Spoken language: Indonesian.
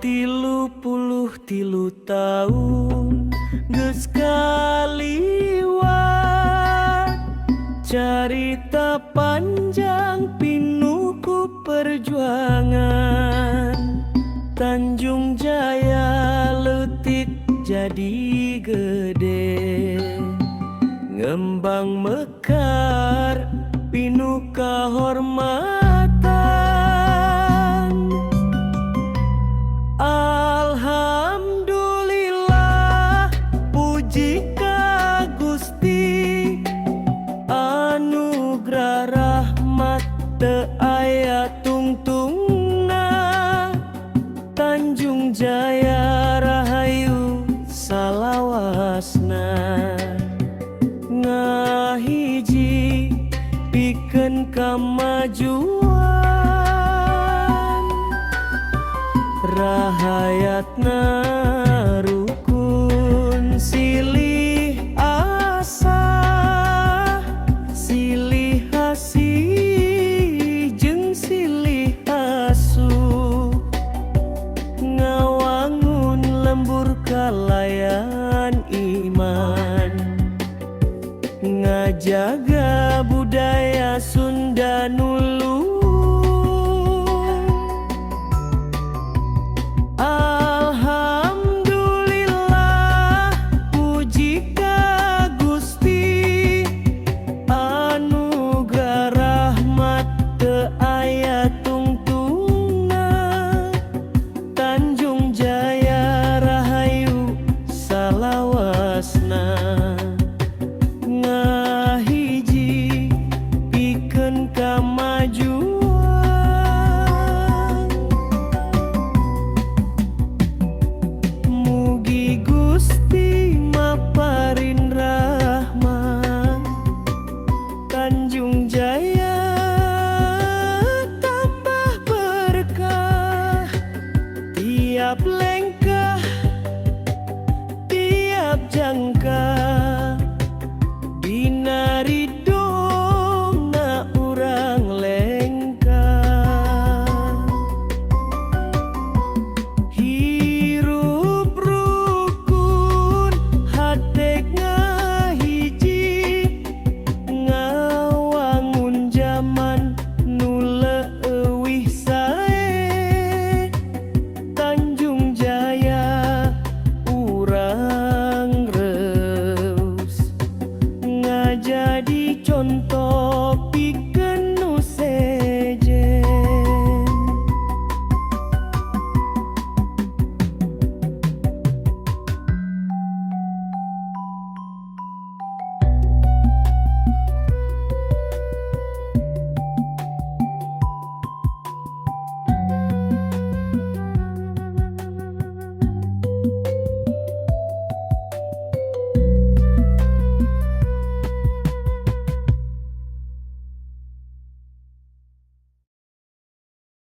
tilu puluh tilu tahun geus kaliwat. Carita panjang pinuku perjuangan. Tanjung Jaya letik jadi gede. Ngembang mekar pinuka hormatan pikeun kamajuan rahayatna rukun silih asa silih hasih jeung silih asu ngawangun lembur kalayan iman. Ngajaga budaya Sunda nulu যায় jadi contoh pikir